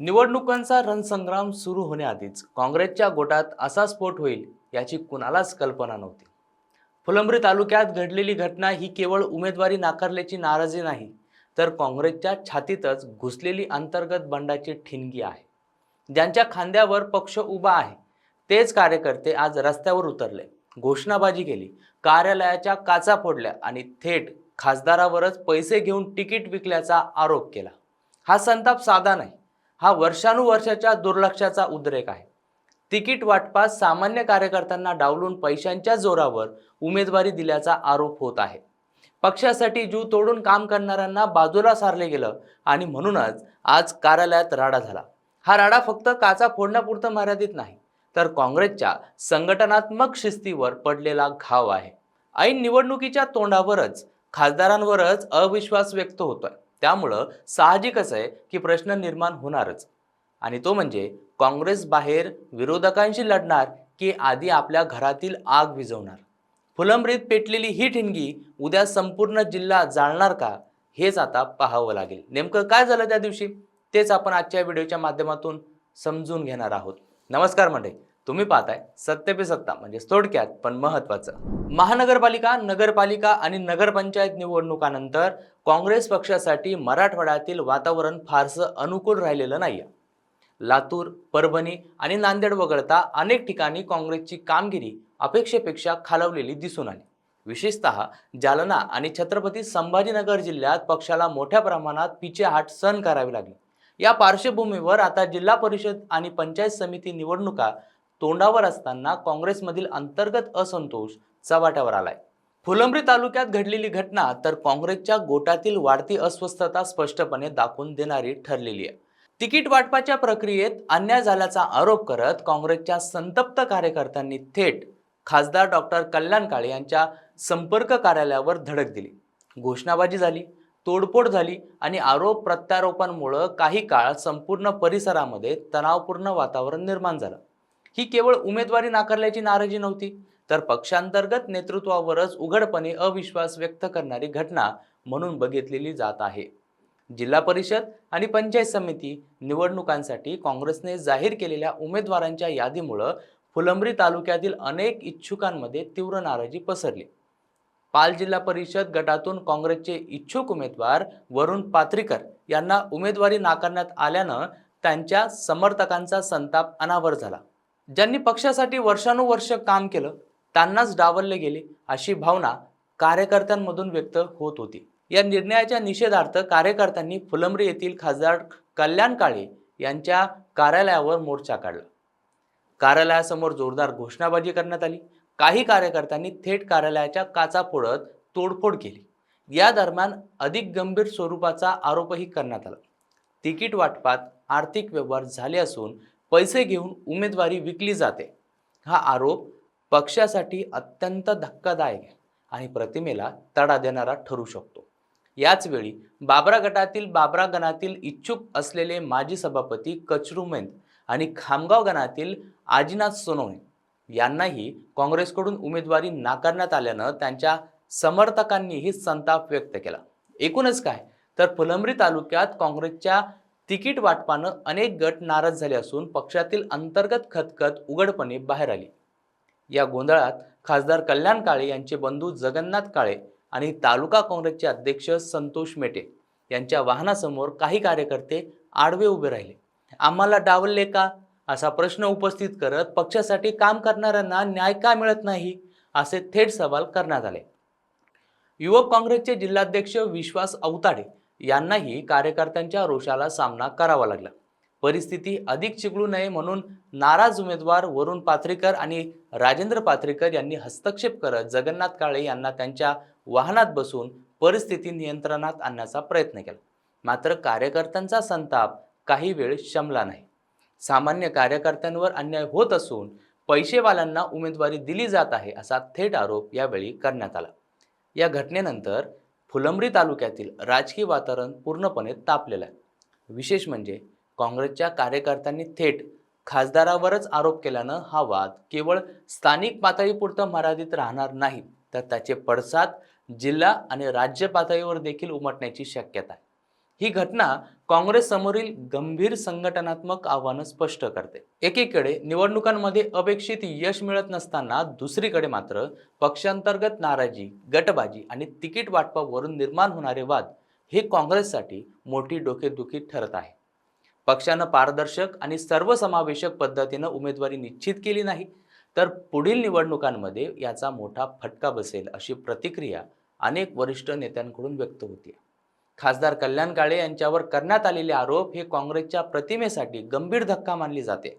निवडणुकांचा रणसंग्राम सुरू होण्याआधीच काँग्रेसच्या गोटात असा स्फोट होईल याची कुणालाच कल्पना नव्हती. फुलंब्री तालुक्यात घडलेली घटना ही केवळ उमेदवारी नाकारल्याची नाराजी नाही तर काँग्रेसच्या छातीतच घुसलेली अंतर्गत बंडाची ठिणगी आहे. ज्यांच्या खांद्यावर पक्ष उभा आहे तेच कार्यकर्ते आज रस्त्यावर उतरले. घोषणाबाजी केली कार्यालयाच्या काचा फोडल्या आणि थेट खासदारावरच पैसे घेऊन तिकीट विकल्याचा आरोप केला. हा संताप साधा नाही हा वर्षानुवर्षाच्या दुर्लक्षाचा उद्रेक आहे. तिकीट वाटपास सामान्य कार्यकर्त्यांना डावलून पैशांच्या जोरावर उमेदवारी दिल्याचा आरोप होत आहे. पक्षासाठी जीव तोडून काम करणाऱ्यांना बाजूला सारले गेलं आणि म्हणूनच आज कार्यालयात राडा झाला. हा राडा फक्त काचा फोडण्यापुरतं मर्यादित नाही तर काँग्रेसच्या संघटनात्मक शिस्तीवर पडलेला घाव आहे. ऐन निवडणुकीच्या तोंडावरच खासदारांवरच अविश्वास व्यक्त होतोय. त्यामुळं साहजिकच आहे की प्रश्न निर्माण होणारच. आणि तो म्हणजे काँग्रेस बाहेर विरोधकांशी लढणार की आधी आपल्या घरातील आग विझवणार? फुलंब्रीत पेटलेली ही ठिणगी उद्या संपूर्ण जिल्हा जाळणार का? हेच आता पाहावं लागेल. नेमकं काय झालं त्या दिवशी? तेच आपण आजच्या व्हिडिओच्या माध्यमातून समजून घेणार आहोत. नमस्कार मंडळी. तुम्ही पाहताय सत्य पे सत्ता म्हणजे थोडक्यात पण महत्वाचं. महानगरपालिका नगरपालिका आणि नगरपंचायत निवडणुकानंतर काँग्रेस पक्षासाठी मराठवाड्यातील वातावरण फारसं अनुकूल राहिलेलं नाही लातूर परभणी आणि नांदेड वगळता अनेक ठिकाणी काँग्रेसची कामगिरी अपेक्षेपेक्षा खालवलेली दिसून आली. विशेषतः जालना आणि छत्रपती संभाजीनगर जिल्ह्यात पक्षाला मोठ्या प्रमाणात पिछेहाट सहन करावी लागली. या पार्श्वभूमीवर आता जिल्हा परिषद आणि पंचायत समिती निवडणुका तोंडावर असताना काँग्रेसमधील अंतर्गत असंतोष चव्हाट्यावर आलाय. फुलंब्री तालुक्यात घडलेली घटना तर काँग्रेसच्या गोटातील वाढती अस्वस्थता स्पष्टपणे दाखवून देणारी ठरलेली आहे. तिकीट वाटपाच्या प्रक्रियेत अन्याय झाल्याचा आरोप करत काँग्रेसच्या संतप्त कार्यकर्त्यांनी थेट खासदार डॉक्टर कल्याण काळे यांच्या संपर्क कार्यालयावर धडक दिली. घोषणाबाजी झाली तोडफोड झाली आणि आरोप प्रत्यारोपांमुळं काही काळ संपूर्ण परिसरामध्ये तणावपूर्ण वातावरण निर्माण झालं. ही केवळ उमेदवारी नाकारल्याची नाराजी नव्हती तर पक्षांतर्गत नेतृत्वावरच उघडपणे अविश्वास व्यक्त करणारी घटना म्हणून बघितलेली जात आहे. जिल्हा परिषद आणि पंचायत समिती निवडणुकांसाठी काँग्रेसने जाहीर केलेल्या उमेदवारांच्या यादीमुळं फुलंब्री तालुक्यातील अनेक इच्छुकांमध्ये तीव्र नाराजी पसरली. पाल जिल्हा परिषद गटातून काँग्रेसचे इच्छुक उमेदवार वरुण पात्रीकर यांना उमेदवारी नाकारण्यात आल्यानं त्यांच्या समर्थकांचा संताप अनावर झाला. ज्यांनी पक्षासाठी वर्षानुवर्ष काम केलं त्यांनाच डावलले गेले अशी भावना कार्यकर्त्यांमधून व्यक्त होत होती. या निर्णयाच्या निषेधार्थ कार्यकर्त्यांनी फुलंब्री येथील खासदार कल्याण काळे यांच्या कार्यालयावर मोर्चा काढला. कार्यालयासमोर जोरदार घोषणाबाजी करण्यात आली. काही कार्यकर्त्यांनी थेट कार्यालयाच्या काचा फोडत तोडफोड केली. या दरम्यान अधिक गंभीर स्वरूपाचा आरोपही करण्यात आला. तिकीट वाटपात आर्थिक व्यवहार झाले असून पैसे घेऊन उमेदवारी विकली जाते. हा आरोप पक्षासाठी अत्यंत धक्कादायक आहे आणि प्रतिमेला तडा देणारा ठरू शकतो. याचवेळी बाबरा गटातील बाबरा गणातील इच्छुक असलेले माजी सभापती कचरू कचरुमेंद आणि खामगाव गणातील आजीनाथ सोनवणे यांनाही काँग्रेसकडून उमेदवारी नाकारण्यात आल्यानं त्यांच्या समर्थकांनीही संताप व्यक्त केला. एकूणच काय? तर फुलंब्री तालुक्यात काँग्रेसच्या तिकीट वाटपानं अनेक गट नाराज झाले असून पक्षातील अंतर्गत खतखत उघडपणे बाहेर आली. या गोंधळात खासदार कल्याण काळे यांचे बंधू जगन्नाथ काळे आणि तालुका काँग्रेसचे अध्यक्ष संतोष मेटे यांच्या वाहनासमोर काही कार्यकर्ते आडवे उभे राहिले. आम्हाला डावलले का? असा प्रश्न उपस्थित करत पक्षासाठी काम करणाऱ्यांना न्याय का मिळत नाही? असे थेट सवाल करण्यात आले. युवक काँग्रेसचे जिल्हाध्यक्ष विश्वास अवताडे यांनाही कार्यकर्त्यांच्या रोषाला सामना करावा लागला. परिस्थिती अधिक चिघळू नये म्हणून नाराज उमेदवार वरुण पाथरीकर आणि राजेंद्र पाथरीकर यांनी हस्तक्षेप करत जगन्नाथ काळे यांना त्यांच्या वाहनात बसून परिस्थिती नियंत्रणात आणण्याचा प्रयत्न केला. मात्र कार्यकर्त्यांचा संताप काही वेळ शमला नाही. सामान्य कार्यकर्त्यांवर अन्याय होत असून पैसेवाल्यांना उमेदवारी दिली जात आहे असा थेट आरोप यावेळी करण्यात आला. या घटनेनंतर फुलंब्री तालुक्यातील राजकीय वातावरण पूर्णपणे तापलेलं आहे. विशेष म्हणजे काँग्रेसच्या कार्यकर्त्यांनी थेट खासदारावरच आरोप केल्यानं हा वाद केवळ स्थानिक पातळीपुरतं मर्यादित राहणार नाही तर त्याचे पडसाद जिल्हा आणि राज्य पातळीवर देखील उमटण्याची शक्यता आहे. ही घटना काँग्रेस समोरील गंभीर संघटनात्मक आव्हानं स्पष्ट करते. एकीकडे निवडणुकांमध्ये अपेक्षित यश मिळत नसताना दुसरीकडे मात्र पक्षांतर्गत नाराजी गटबाजी आणि तिकीट वाटपावरून निर्माण होणारे वाद हे काँग्रेससाठी मोठी डोकेदुखी ठरत आहे. पक्षानं पारदर्शक आणि सर्वसमावेशक पद्धतीनं उमेदवारी निश्चित केली नाही तर पुढील निवडणुकांमध्ये याचा मोठा फटका बसेल अशी प्रतिक्रिया अनेक वरिष्ठ नेत्यांकडून व्यक्त होती खासदार कल्याण काळे यांच्यावर करण्यात आलेले आरोप हे काँग्रेसच्या प्रतिमेसाठी गंभीर धक्का मानली जाते.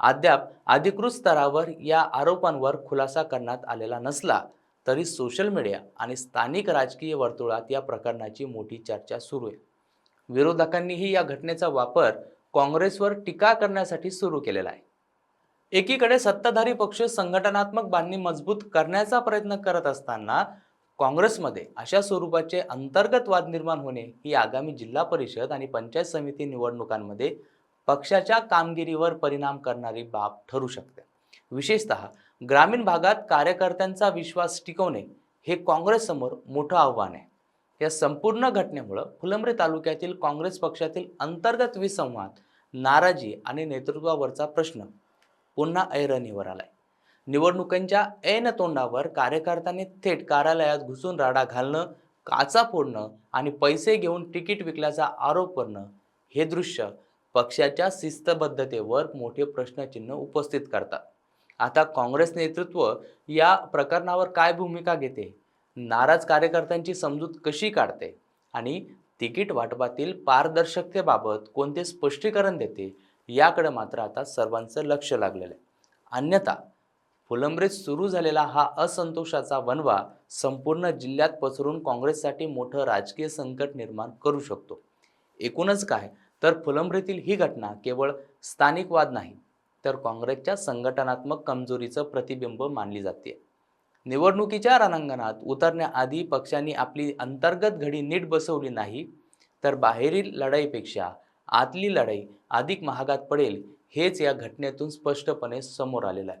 अद्याप अधिकृत स्तरावर या आरोपांवर खुलासा करण्यात आलेला नसला तरी सोशल मीडिया आणि स्थानिक राजकीय वर्तुळात या प्रकरणाची मोठी चर्चा सुरू आहे. विरोधकांनीही या घटनेचा वापर काँग्रेसवर टीका करण्यासाठी सुरू केलेला आहे. एकीकडे सत्ताधारी पक्ष संघटनात्मक बांधणी मजबूत करण्याचा प्रयत्न करत असताना काँग्रेसमध्ये अशा स्वरूपाचे अंतर्गत वाद निर्माण होणे ही आगामी जिल्हा परिषद आणि पंचायत समिती निवडणुकांमध्ये पक्षाच्या कामगिरीवर परिणाम करणारी बाब ठरू शकते. विशेषतः ग्रामीण भागात कार्यकर्त्यांचा विश्वास टिकवणे हे काँग्रेससमोर मोठं आव्हान आहे. या संपूर्ण घटनेमुळं फुलंब्रे तालुक्यातील काँग्रेस पक्षातील अंतर्गत विसंवाद नाराजी आणि नेतृत्वावरचा प्रश्न पुन्हा ऐरणीवर आलाय. निवडणुकांच्या ऐन तोंडावर कार्यकर्त्यांनी थेट कार्यालयात घुसून राडा घालणं काचा फोडणं आणि पैसे घेऊन तिकीट विकल्याचा आरोप करणं हे दृश्य पक्षाच्या शिस्तबद्धतेवर मोठे प्रश्नचिन्ह उपस्थित करतात. आता काँग्रेस नेतृत्व या प्रकरणावर काय भूमिका घेते? नाराज कार्यकर्त्यांची समजूत कशी काढते? आणि तिकीट वाटपातील पारदर्शकतेबाबत कोणते स्पष्टीकरण देते? याकडे मात्र आता सर्वांचं लक्ष लागलेलं आहे. अन्यथा फुलंब्रीत सुरू झालेला हा असंतोषाचा वनवा संपूर्ण जिल्ह्यात पसरून काँग्रेससाठी मोठं राजकीय संकट निर्माण करू शकतो. एकूणच काय? तर फुलंब्रीतील ही घटना केवळ स्थानिक वाद नाही तर काँग्रेसच्या संघटनात्मक कमजोरीचं प्रतिबिंब मानली जाते. निवडणुकीच्या रणांगणात उतरण्याआधी पक्षांनी आपली अंतर्गत घडी नीट बसवली नाही तर बाहेरील लढाईपेक्षा आतली लढाई अधिक महागात पडेल हेच या घटनेतून स्पष्टपणे समोर आलेलं आहे.